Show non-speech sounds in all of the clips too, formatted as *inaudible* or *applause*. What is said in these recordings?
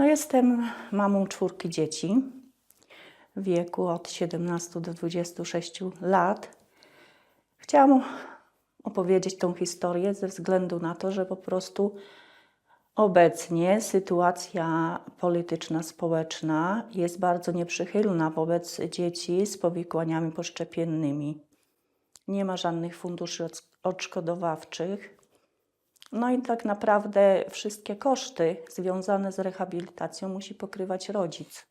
No jestem mamą czwórki dzieci w wieku od 17 do 26 lat. Chciałam opowiedzieć tą historię ze względu na to, że po prostu obecnie sytuacja polityczna, społeczna jest bardzo nieprzychylna wobec dzieci z powikłaniami poszczepiennymi. Nie ma żadnych funduszy odszkodowawczych. No i tak naprawdę wszystkie koszty związane z rehabilitacją musi pokrywać rodzic.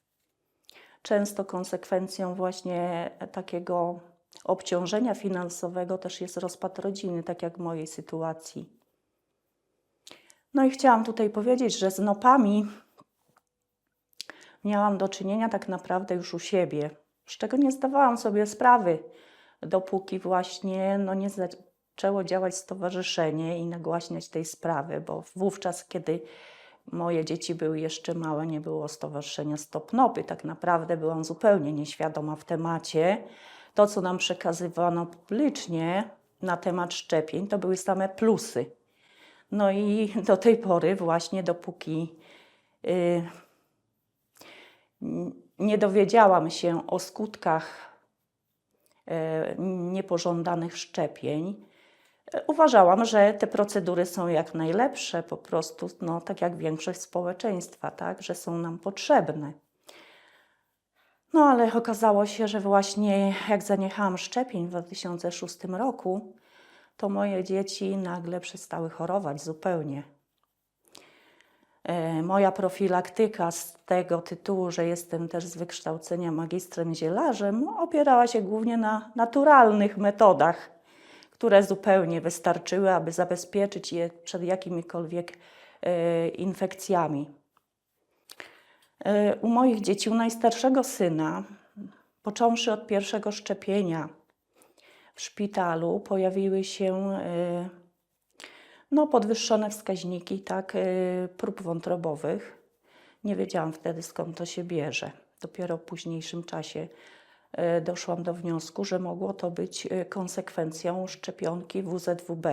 Często konsekwencją właśnie takiego obciążenia finansowego też jest rozpad rodziny, tak jak w mojej sytuacji. No i chciałam tutaj powiedzieć, że z nopami miałam do czynienia tak naprawdę już u siebie, z czego nie zdawałam sobie sprawy, dopóki właśnie no, nie zaczęło działać stowarzyszenie i nagłaśniać tej sprawy, bo wówczas, kiedy moje dzieci były jeszcze małe, nie było stowarzyszenia Stop Nopy. Tak naprawdę byłam zupełnie nieświadoma w temacie. To, co nam przekazywano publicznie na temat szczepień, to były same plusy. No i do tej pory, właśnie dopóki y, n- nie dowiedziałam się o skutkach e, niepożądanych szczepień, uważałam, że te procedury są jak najlepsze, po prostu, no, tak jak większość społeczeństwa, tak, że są nam potrzebne. No ale okazało się, że właśnie jak zaniechałam szczepień w 2006 roku, to moje dzieci nagle przestały chorować zupełnie. E, Moja profilaktyka z tego tytułu, że jestem też z wykształcenia magistrem zielarzem, opierała się głównie na naturalnych metodach, które zupełnie wystarczyły, aby zabezpieczyć je przed jakimikolwiek e, infekcjami. E, U moich dzieci, u najstarszego syna, począwszy od pierwszego szczepienia w szpitalu, pojawiły się e, no, podwyższone wskaźniki tak, prób wątrobowych. Nie wiedziałam wtedy skąd to się bierze. Dopiero w późniejszym czasie doszłam do wniosku, że mogło to być e, konsekwencją szczepionki WZWB.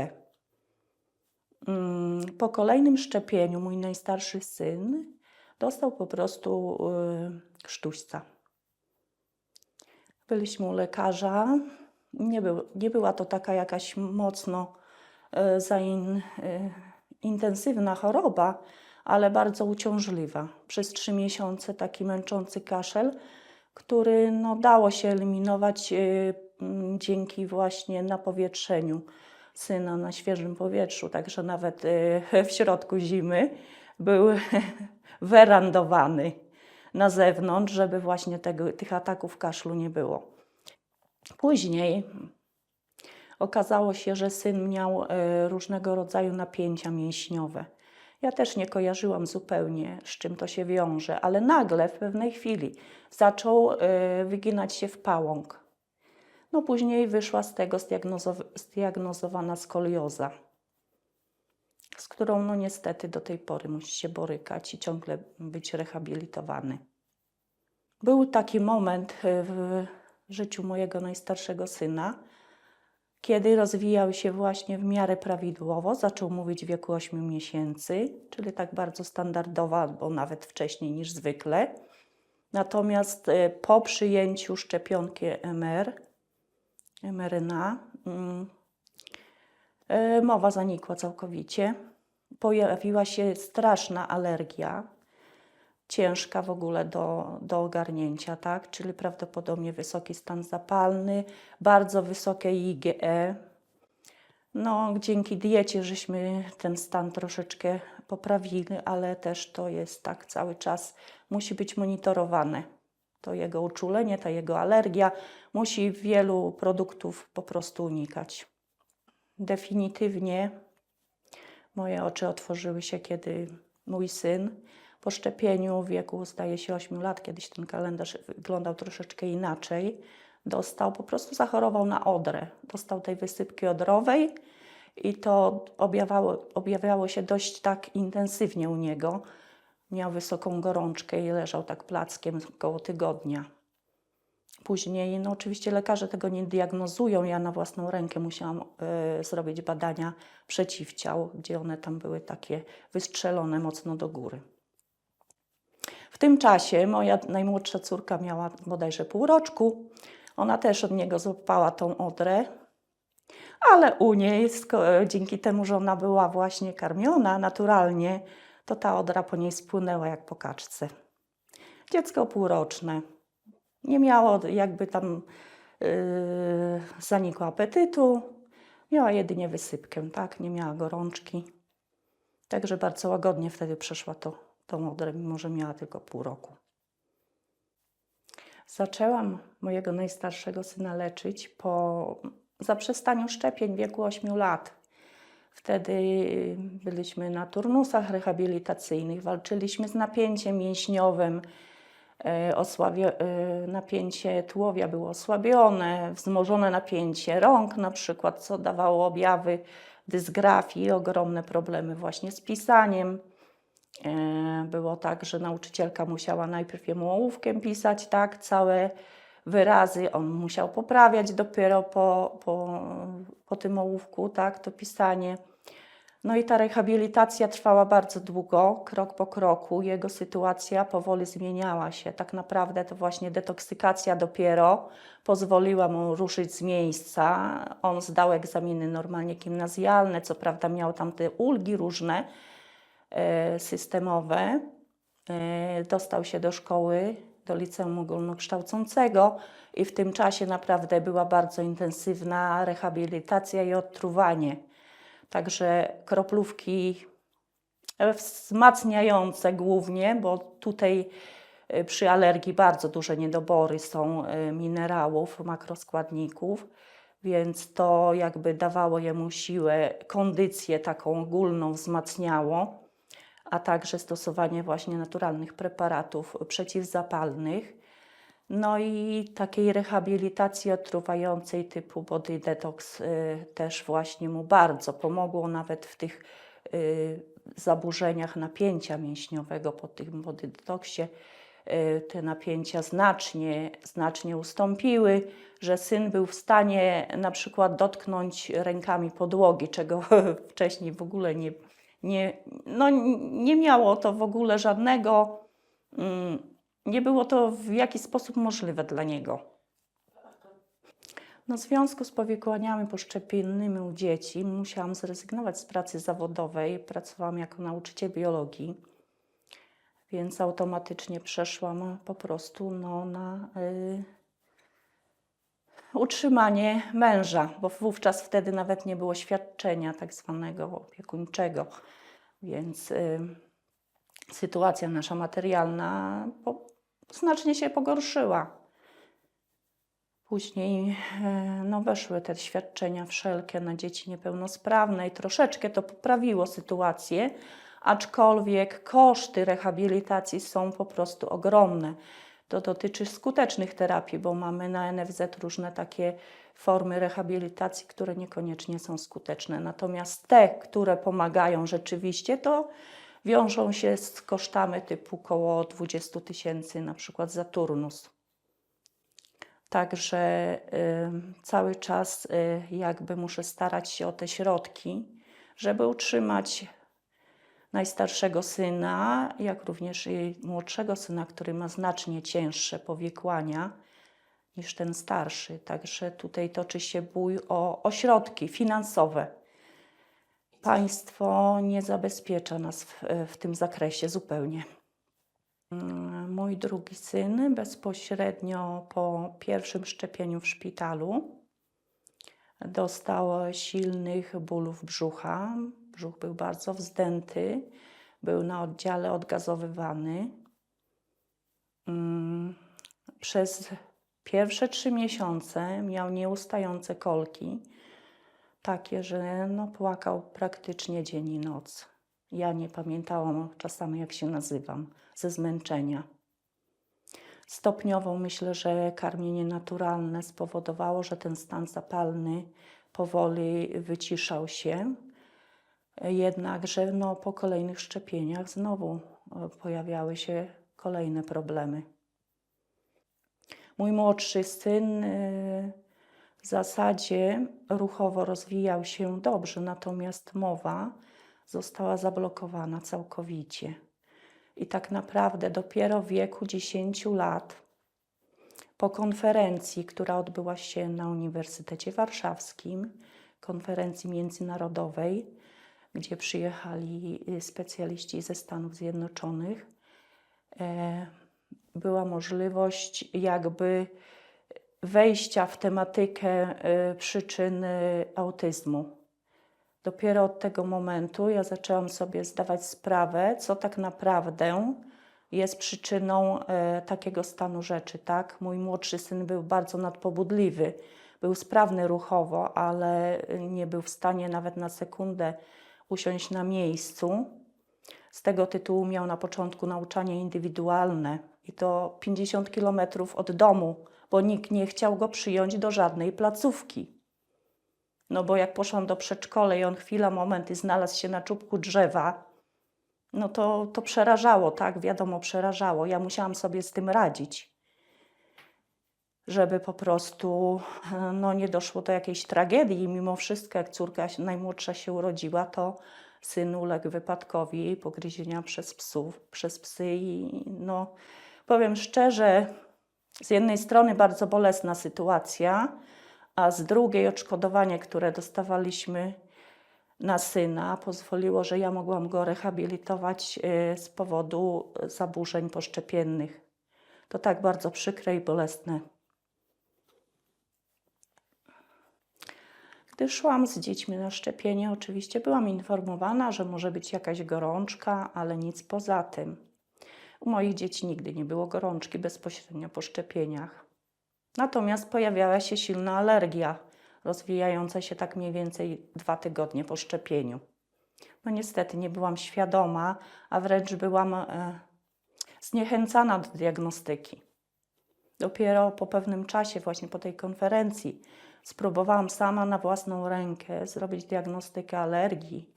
Mm, Po kolejnym szczepieniu mój najstarszy syn dostał po prostu y, krztuśca. Byliśmy u lekarza. Nie, był, nie była to taka jakaś mocno zain, intensywna choroba, ale bardzo uciążliwa. Przez trzy miesiące taki męczący kaszel, który no, dało się eliminować y, dzięki właśnie napowietrzeniu syna na świeżym powietrzu, także nawet y, *laughs* w środku zimy był *laughs* werandowany na zewnątrz, żeby właśnie tego, tych ataków kaszlu nie było. Później okazało się, że syn miał e, różnego rodzaju napięcia mięśniowe. Ja też nie kojarzyłam zupełnie, z czym to się wiąże, ale nagle w pewnej chwili zaczął e, wyginać się w pałąk. No później wyszła z tego zdiagnozow- zdiagnozowana skolioza, z którą no niestety do tej pory musi się borykać i ciągle być rehabilitowany. Był taki moment e, w życiu mojego najstarszego syna, kiedy rozwijał się właśnie w miarę prawidłowo, zaczął mówić w wieku 8 miesięcy, czyli tak bardzo standardowo, albo nawet wcześniej niż zwykle. Natomiast e, po przyjęciu szczepionki MR, mRNA, mm, e, mowa zanikła całkowicie. Pojawiła się straszna alergia, ciężka w ogóle do, do ogarnięcia, tak? Czyli prawdopodobnie wysoki stan zapalny, bardzo wysokie IgE. No, dzięki diecie żeśmy ten stan troszeczkę poprawili, ale też to jest tak cały czas, musi być monitorowane. To jego uczulenie, ta jego alergia musi wielu produktów po prostu unikać. Definitywnie moje oczy otworzyły się, kiedy mój syn po szczepieniu w wieku, zdaje się, 8 lat, kiedyś ten kalendarz wyglądał troszeczkę inaczej, dostał, po prostu zachorował na odrę. Dostał tej wysypki odrowej i to objawiało, objawiało się dość tak intensywnie u niego. Miał wysoką gorączkę i leżał tak plackiem około tygodnia. Później, no oczywiście lekarze tego nie diagnozują. Ja na własną rękę musiałam e, zrobić badania przeciwciał, gdzie one tam były takie wystrzelone mocno do góry. W tym czasie moja najmłodsza córka miała bodajże pół roczku. Ona też od niego złapała tą odrę, ale u niej, dzięki temu, że ona była właśnie karmiona naturalnie, to ta odra po niej spłynęła jak po kaczce. Dziecko półroczne. Nie miało jakby tam yy, zanikło apetytu. Miała jedynie wysypkę, tak? Nie miała gorączki. Także bardzo łagodnie wtedy przeszła to, tą odrę, mimo że miała tylko pół roku. Zaczęłam mojego najstarszego syna leczyć po zaprzestaniu szczepień w wieku 8 lat. Wtedy byliśmy na turnusach rehabilitacyjnych, walczyliśmy z napięciem mięśniowym, e, osłabie, e, napięcie tułowia było osłabione, wzmożone napięcie rąk na przykład, co dawało objawy dysgrafii, ogromne problemy właśnie z pisaniem. E, Było tak, że nauczycielka musiała najpierw jemu ołówkiem pisać, tak, całe wyrazy, on musiał poprawiać dopiero po, po, po tym ołówku, tak, to pisanie. No i ta rehabilitacja trwała bardzo długo, krok po kroku. Jego sytuacja powoli zmieniała się. Tak naprawdę to właśnie detoksykacja dopiero pozwoliła mu ruszyć z miejsca. On zdał egzaminy normalnie gimnazjalne, co prawda miał tam te ulgi różne systemowe. E, Dostał się do szkoły, do liceum ogólnokształcącego i w tym czasie naprawdę była bardzo intensywna rehabilitacja i odtruwanie. Także kroplówki e, wzmacniające głównie, bo tutaj e, przy alergii bardzo duże niedobory są e, minerałów, makroskładników, więc to jakby dawało jemu siłę, kondycję taką ogólną wzmacniało, a także stosowanie właśnie naturalnych preparatów przeciwzapalnych. No i takiej rehabilitacji odtruwającej typu body detox y, też właśnie mu bardzo pomogło nawet w tych y, zaburzeniach napięcia mięśniowego po tym body detoxie. Y, te napięcia znacznie, znacznie ustąpiły, że syn był w stanie na przykład dotknąć rękami podłogi, czego *laughs* wcześniej w ogóle nie, nie, no, nie miało to w ogóle żadnego. Mm, nie było to w jakiś sposób możliwe dla niego. No, w związku z powikłaniami poszczepiennymi u dzieci musiałam zrezygnować z pracy zawodowej. Pracowałam jako nauczyciel biologii, więc automatycznie przeszłam po prostu no, na y, utrzymanie męża, bo wówczas wtedy nawet nie było świadczenia tak zwanego opiekuńczego, więc y, sytuacja nasza materialna po, znacznie się pogorszyła. Później e, no, weszły te świadczenia wszelkie na dzieci niepełnosprawne i troszeczkę to poprawiło sytuację, aczkolwiek koszty rehabilitacji są po prostu ogromne. To dotyczy skutecznych terapii, bo mamy na NFZ różne takie formy rehabilitacji, które niekoniecznie są skuteczne. Natomiast te, które pomagają rzeczywiście, to wiążą się z kosztami typu około 20 tysięcy na przykład za turnus. Także y, cały czas y, jakby muszę starać się o te środki, żeby utrzymać najstarszego syna, jak również i młodszego syna, który ma znacznie cięższe powikłania niż ten starszy. Także tutaj toczy się bój o, o środki finansowe. Państwo nie zabezpiecza nas w, w tym zakresie zupełnie. Mm, Mój drugi syn bezpośrednio po pierwszym szczepieniu w szpitalu dostał silnych bólów brzucha. Brzuch był bardzo wzdęty, był na oddziale odgazowywany. Mm, Przez pierwsze trzy miesiące miał nieustające kolki, takie, że no, płakał praktycznie dzień i noc. Ja nie pamiętałam czasami, jak się nazywam, ze zmęczenia. Stopniowo myślę, że karmienie naturalne spowodowało, że ten stan zapalny powoli wyciszał się. Jednakże no, po kolejnych szczepieniach znowu e, pojawiały się kolejne problemy. Mój młodszy syn y, w zasadzie ruchowo rozwijał się dobrze, natomiast mowa została zablokowana całkowicie. I tak naprawdę dopiero w wieku 10 lat, po konferencji, która odbyła się na Uniwersytecie Warszawskim, konferencji międzynarodowej, gdzie przyjechali y, specjaliści ze Stanów Zjednoczonych, e, była możliwość jakby wejścia w tematykę e, przyczyn e, autyzmu. Dopiero od tego momentu ja zaczęłam sobie zdawać sprawę, co tak naprawdę jest przyczyną e, takiego stanu rzeczy. Tak? Mój młodszy syn był bardzo nadpobudliwy, był sprawny ruchowo, ale nie był w stanie nawet na sekundę usiąść na miejscu. Z tego tytułu miał na początku nauczanie indywidualne i to 50 kilometrów od domu, bo nikt nie chciał go przyjąć do żadnej placówki. No bo jak poszłam do przedszkola i on chwila, moment i znalazł się na czubku drzewa, no to, to przerażało, tak? Wiadomo, przerażało. Ja musiałam sobie z tym radzić, żeby po prostu no, nie doszło do jakiejś tragedii. Mimo wszystko, jak córka najmłodsza się urodziła, to syn uległ wypadkowi pogryzienia przez psów, przez psy i no, powiem szczerze, z jednej strony bardzo bolesna sytuacja, a z drugiej odszkodowanie, które dostawaliśmy na syna, pozwoliło, że ja mogłam go rehabilitować y, z powodu zaburzeń poszczepiennych. To tak bardzo przykre i bolesne. Gdy szłam z dziećmi na szczepienie, oczywiście byłam informowana, że może być jakaś gorączka, ale nic poza tym. U moich dzieci nigdy nie było gorączki bezpośrednio po szczepieniach. Natomiast pojawiała się silna alergia, rozwijająca się tak mniej więcej dwa tygodnie po szczepieniu. No niestety nie byłam świadoma, a wręcz byłam e, zniechęcana do diagnostyki. Dopiero po pewnym czasie, właśnie po tej konferencji, spróbowałam sama na własną rękę zrobić diagnostykę alergii,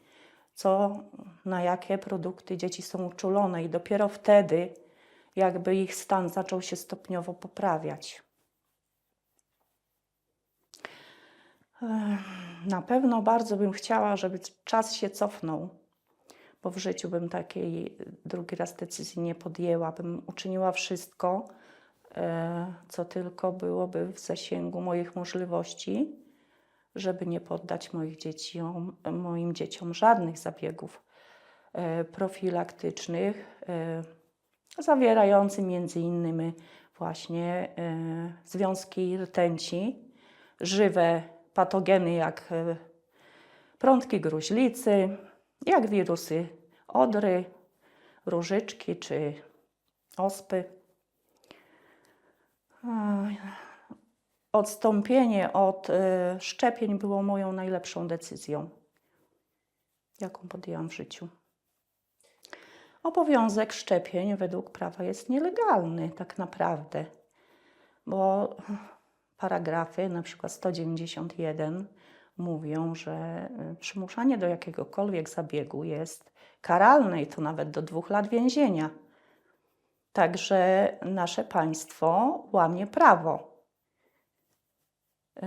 co, na jakie produkty dzieci są uczulone, i dopiero wtedy, jakby ich stan zaczął się stopniowo poprawiać. Na pewno bardzo bym chciała, żeby czas się cofnął, bo w życiu bym takiej drugi raz decyzji nie podjęła. Bym uczyniła wszystko, co tylko byłoby w zasięgu moich możliwości, żeby nie poddać moich dzieciom, moim dzieciom żadnych zabiegów e, profilaktycznych, e, zawierających między innymi właśnie e, związki rtęci, żywe patogeny jak e, prądki gruźlicy, jak wirusy odry, różyczki czy ospy. Odstąpienie od e, szczepień było moją najlepszą decyzją, jaką podjęłam w życiu. Obowiązek szczepień według prawa jest nielegalny tak naprawdę, bo paragrafy, na przykład 191, mówią, że y, przymuszanie do jakiegokolwiek zabiegu jest karalne i to nawet do dwóch lat więzienia. Także nasze państwo łamie prawo. Y,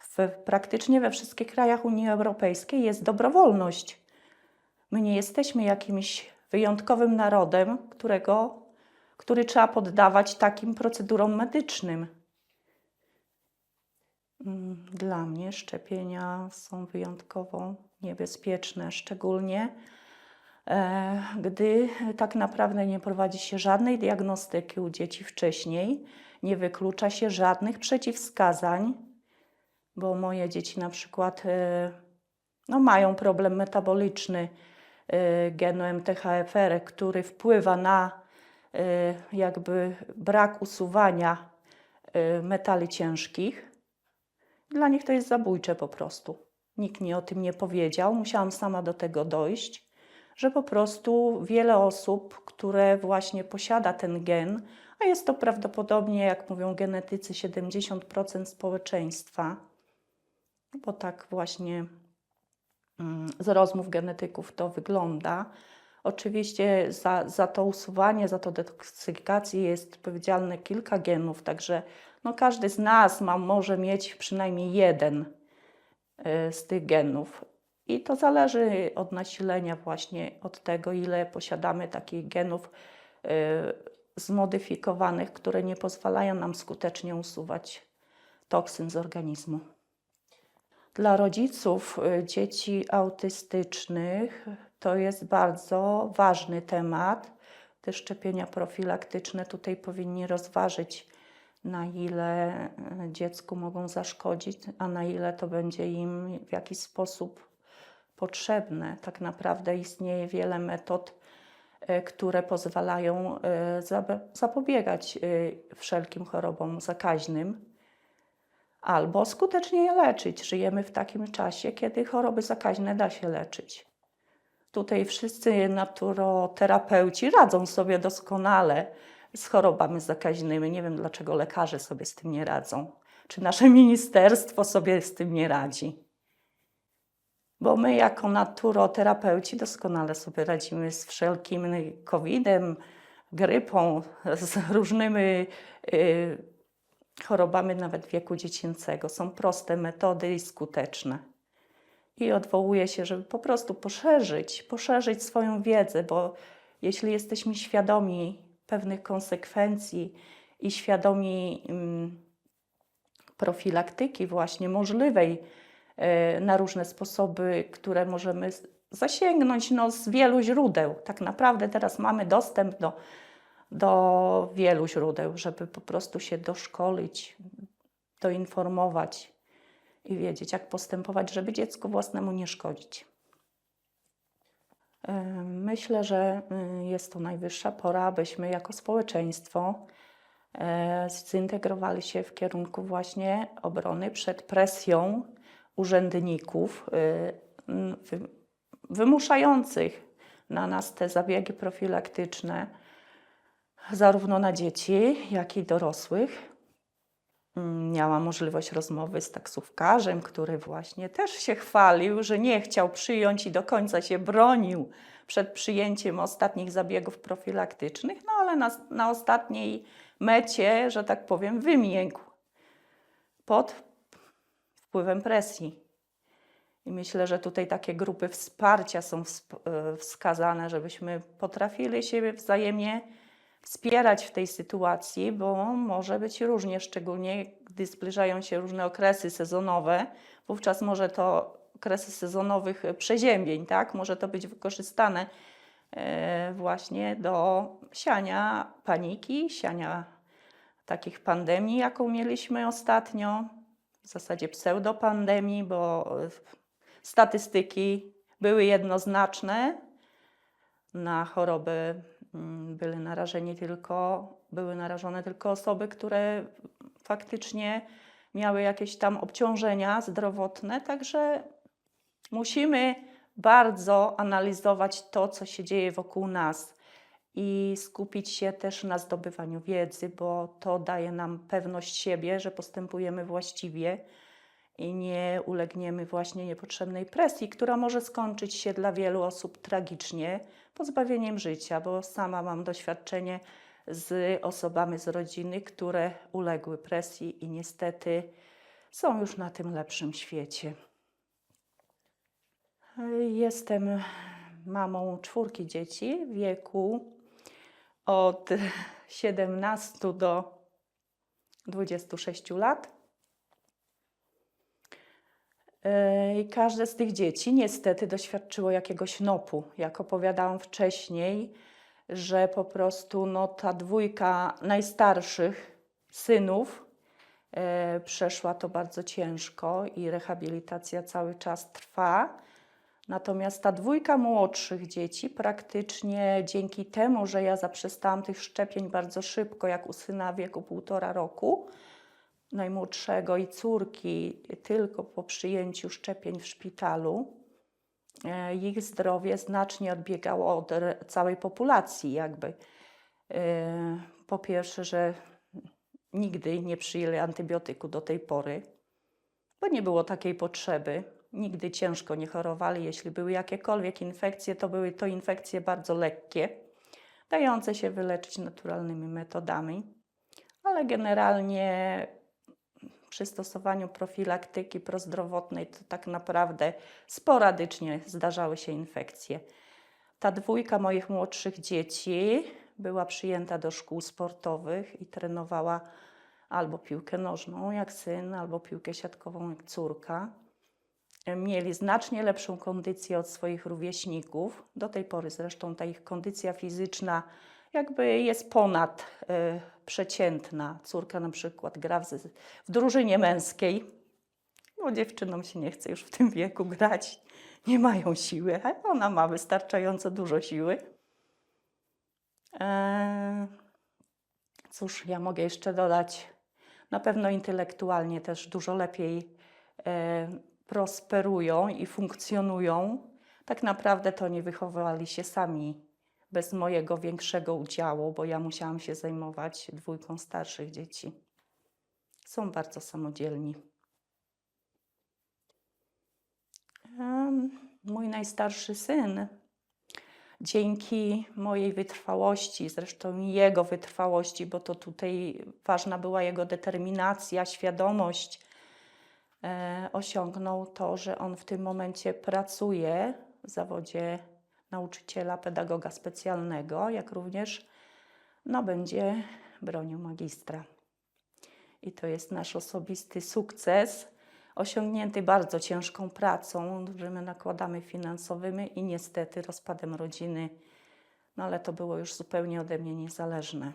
W, praktycznie we wszystkich krajach Unii Europejskiej jest dobrowolność. My nie jesteśmy jakimś wyjątkowym narodem, którego, który trzeba poddawać takim procedurom medycznym. Mm, Dla mnie szczepienia są wyjątkowo niebezpieczne, szczególnie e, gdy tak naprawdę nie prowadzi się żadnej diagnostyki u dzieci wcześniej, nie wyklucza się żadnych przeciwwskazań, bo moje dzieci na przykład e, no, mają problem metaboliczny e, genu MTHFR, który wpływa na e, jakby brak usuwania e, metali ciężkich. Dla nich to jest zabójcze po prostu. Nikt mi o tym nie powiedział, musiałam sama do tego dojść, że po prostu wiele osób, które właśnie posiada ten gen, a jest to prawdopodobnie, jak mówią genetycy, 70% społeczeństwa, bo tak właśnie mm, z rozmów genetyków to wygląda. Oczywiście za, za to usuwanie, za to detoksykację jest odpowiedzialne kilka genów, także no każdy z nas ma, może mieć przynajmniej jeden y, z tych genów. I to zależy od nasilenia, właśnie od tego, ile posiadamy takich genów y, zmodyfikowanych, które nie pozwalają nam skutecznie usuwać toksyn z organizmu. Dla rodziców y, dzieci autystycznych to jest bardzo ważny temat. Te szczepienia profilaktyczne tutaj powinni rozważyć, na ile y, dziecku mogą zaszkodzić, a na ile to będzie im w jakiś sposób potrzebne. Tak naprawdę istnieje wiele metod, y, które pozwalają zabe- zapobiegać y, wszelkim chorobom zakaźnym albo skutecznie je leczyć. Żyjemy w takim czasie, kiedy choroby zakaźne da się leczyć. Tutaj wszyscy naturoterapeuci radzą sobie doskonale z chorobami zakaźnymi. Nie wiem, dlaczego lekarze sobie z tym nie radzą. Czy nasze ministerstwo sobie z tym nie radzi? Bo my, jako naturoterapeuci, doskonale sobie radzimy z wszelkim COVID-em, grypą, z różnymi y, chorobami nawet wieku dziecięcego. Są proste metody i skuteczne. I odwołuję się, żeby po prostu poszerzyć, poszerzyć swoją wiedzę, bo jeśli jesteśmy świadomi pewnych konsekwencji i świadomi mm, profilaktyki właśnie możliwej na różne sposoby, które możemy zasięgnąć no, z wielu źródeł. Tak naprawdę teraz mamy dostęp do, do wielu źródeł, żeby po prostu się doszkolić, doinformować i wiedzieć, jak postępować, żeby dziecku własnemu nie szkodzić. E, Myślę, że y, jest to najwyższa pora, abyśmy jako społeczeństwo e, zintegrowali się w kierunku właśnie obrony przed presją urzędników y, wymuszających na nas te zabiegi profilaktyczne, zarówno na dzieci, jak i dorosłych. Mm, Miałam możliwość rozmowy z taksówkarzem, który właśnie też się chwalił, że nie chciał przyjąć i do końca się bronił przed przyjęciem ostatnich zabiegów profilaktycznych, no ale na, na ostatniej mecie, że tak powiem, wymiękł pod wpływem presji. I myślę, że tutaj takie grupy wsparcia są e, wskazane, żebyśmy potrafili siebie wzajemnie wspierać w tej sytuacji, bo może być różnie, szczególnie gdy zbliżają się różne okresy sezonowe. Wówczas może to okresy sezonowych przeziębień, tak? Może to być wykorzystane e, właśnie do siania paniki, siania takich pandemii, jaką mieliśmy ostatnio, w zasadzie pseudopandemii, bo e, statystyki były jednoznaczne. Na choroby mm, były narażeni tylko, były narażone tylko osoby, które faktycznie miały jakieś tam obciążenia zdrowotne, także musimy bardzo analizować to, co się dzieje wokół nas i skupić się też na zdobywaniu wiedzy, bo to daje nam pewność siebie, że postępujemy właściwie i nie ulegniemy właśnie niepotrzebnej presji, która może skończyć się dla wielu osób tragicznie pozbawieniem życia, bo sama mam doświadczenie z osobami z rodziny, które uległy presji i niestety są już na tym lepszym świecie. Jestem mamą czwórki dzieci w wieku od *laughs* 17 do 26 lat. Yy, I każde z tych dzieci niestety doświadczyło jakiegoś nopu. Jak opowiadałam wcześniej, że po prostu no, ta dwójka najstarszych synów e, przeszła to bardzo ciężko i rehabilitacja cały czas trwa. Natomiast ta dwójka młodszych dzieci praktycznie dzięki temu, że ja zaprzestałam tych szczepień bardzo szybko, jak u syna w wieku półtora roku, najmłodszego i córki tylko po przyjęciu szczepień w szpitalu, e, ich zdrowie znacznie odbiegało od całej populacji, jakby. E, Po pierwsze, że nigdy nie przyjęli antybiotyku do tej pory, bo nie było takiej potrzeby. Nigdy ciężko nie chorowali. Jeśli były jakiekolwiek infekcje, to były to infekcje bardzo lekkie, dające się wyleczyć naturalnymi metodami, ale generalnie przy stosowaniu profilaktyki prozdrowotnej to tak naprawdę sporadycznie zdarzały się infekcje. Ta dwójka moich młodszych dzieci była przyjęta do szkół sportowych i trenowała albo piłkę nożną jak syn, albo piłkę siatkową jak córka. Mieli znacznie lepszą kondycję od swoich rówieśników. Do tej pory zresztą ta ich kondycja fizyczna jakby jest ponad y, przeciętna. Córka na przykład gra w, w drużynie męskiej. No dziewczynom się nie chce już w tym wieku grać. Nie mają siły, a ona ma wystarczająco dużo siły. Eee, cóż, ja mogę jeszcze dodać, na pewno intelektualnie też dużo lepiej e, prosperują i funkcjonują. Tak naprawdę to nie wychowywali się sami bez mojego większego udziału, bo ja musiałam się zajmować dwójką starszych dzieci. Są bardzo samodzielni. Mój najstarszy syn, dzięki mojej wytrwałości, zresztą jego wytrwałości, bo to tutaj ważna była jego determinacja, świadomość, osiągnął to, że on w tym momencie pracuje w zawodzie nauczyciela, pedagoga specjalnego, jak również no, będzie bronił magistra. I to jest nasz osobisty sukces, osiągnięty bardzo ciężką pracą, dużymi nakładami finansowymi i niestety rozpadem rodziny, no ale to było już zupełnie ode mnie niezależne.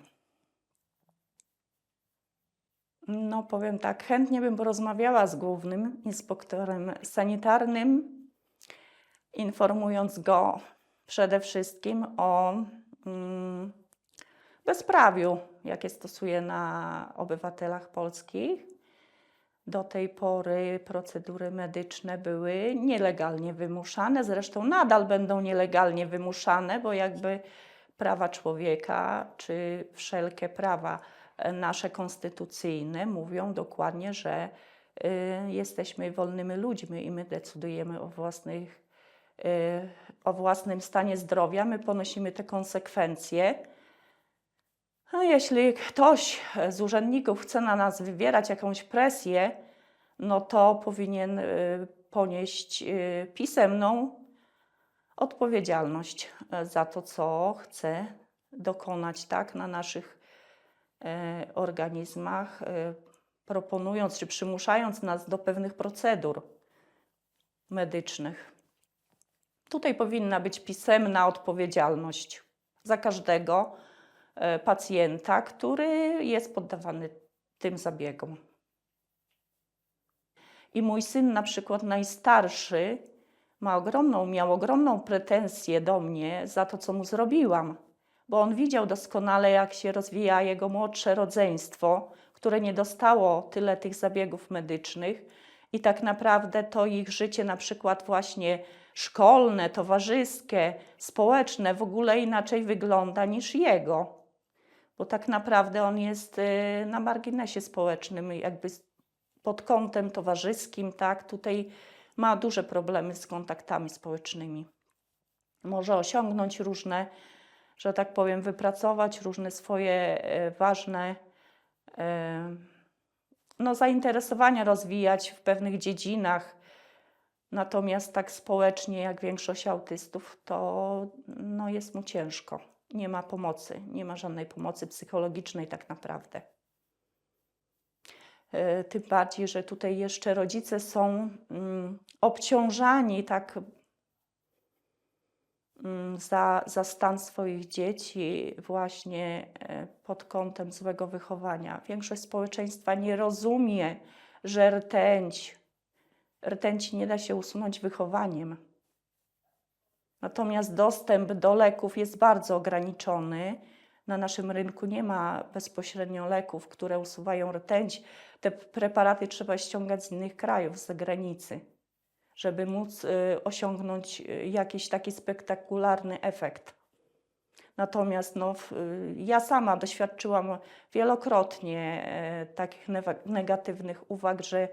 No, powiem tak, chętnie bym porozmawiała z głównym inspektorem sanitarnym, informując go przede wszystkim o mm, bezprawiu, jakie stosuje na obywatelach polskich. Do tej pory procedury medyczne były nielegalnie wymuszane, zresztą nadal będą nielegalnie wymuszane, bo jakby prawa człowieka czy wszelkie prawa nasze konstytucyjne mówią dokładnie, że y, jesteśmy wolnymi ludźmi i my decydujemy o własnych y, o własnym stanie zdrowia, my ponosimy te konsekwencje. A jeśli ktoś z urzędników chce na nas wywierać jakąś presję, no to powinien y, ponieść pisemną odpowiedzialność za to, co chce dokonać tak, na naszych organizmach, e, proponując czy przymuszając nas do pewnych procedur medycznych. Tutaj powinna być pisemna odpowiedzialność za każdego e, pacjenta, który jest poddawany tym zabiegom. I mój syn, na przykład najstarszy, ma ogromną, miał ogromną pretensję do mnie za to, co mu zrobiłam, bo on widział doskonale, jak się rozwija jego młodsze rodzeństwo, które nie dostało tyle tych zabiegów medycznych, i tak naprawdę to ich życie, na przykład właśnie szkolne, towarzyskie, społeczne, w ogóle inaczej wygląda niż jego. Bo tak naprawdę on jest y, na marginesie społecznym, jakby pod kątem towarzyskim, tak, tutaj ma duże problemy z kontaktami społecznymi. Może osiągnąć różne, że tak powiem, wypracować różne swoje e, ważne e, no, zainteresowania rozwijać w pewnych dziedzinach. Natomiast tak społecznie, jak większość autystów, to no, jest mu ciężko. Nie ma pomocy, nie ma żadnej pomocy psychologicznej tak naprawdę. E, Tym bardziej, że tutaj jeszcze rodzice są mm, obciążani tak za, za stan swoich dzieci właśnie e, pod kątem złego wychowania. Większość społeczeństwa nie rozumie, że rtęć, rtęci nie da się usunąć wychowaniem. Natomiast dostęp do leków jest bardzo ograniczony. Na naszym rynku nie ma bezpośrednio leków, które usuwają rtęć. Te preparaty trzeba ściągać z innych krajów, z zagranicy, żeby móc y, osiągnąć y, jakiś taki spektakularny efekt. Natomiast no, y, ja sama doświadczyłam wielokrotnie e, takich negatywnych uwag, że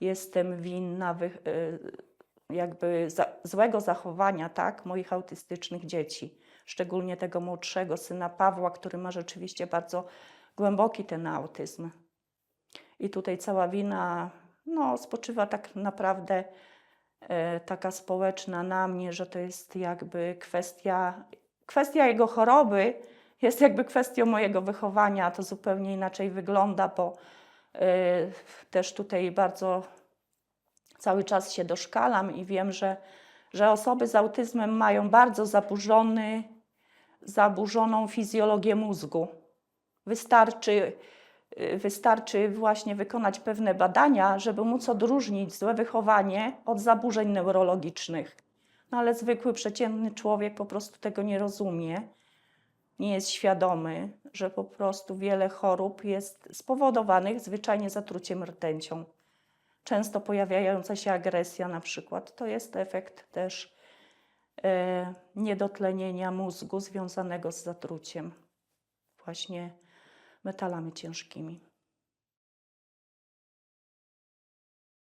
jestem winna y, jakby złego zachowania tak, moich autystycznych dzieci, szczególnie tego młodszego syna Pawła, który ma rzeczywiście bardzo głęboki ten autyzm. I tutaj cała wina no, spoczywa tak naprawdę e, taka społeczna na mnie, że to jest jakby kwestia, kwestia jego choroby, jest jakby kwestią mojego wychowania. To zupełnie inaczej wygląda, bo e, też tutaj bardzo cały czas się doszkalam i wiem, że, że osoby z autyzmem mają bardzo zaburzony, zaburzoną fizjologię mózgu. Wystarczy, wystarczy właśnie wykonać pewne badania, żeby móc odróżnić złe wychowanie od zaburzeń neurologicznych. No ale zwykły, przeciętny człowiek po prostu tego nie rozumie, nie jest świadomy, że po prostu wiele chorób jest spowodowanych zwyczajnie zatruciem rtęcią często pojawiająca się agresja na przykład, to jest efekt też e, niedotlenienia mózgu związanego z zatruciem właśnie metalami ciężkimi.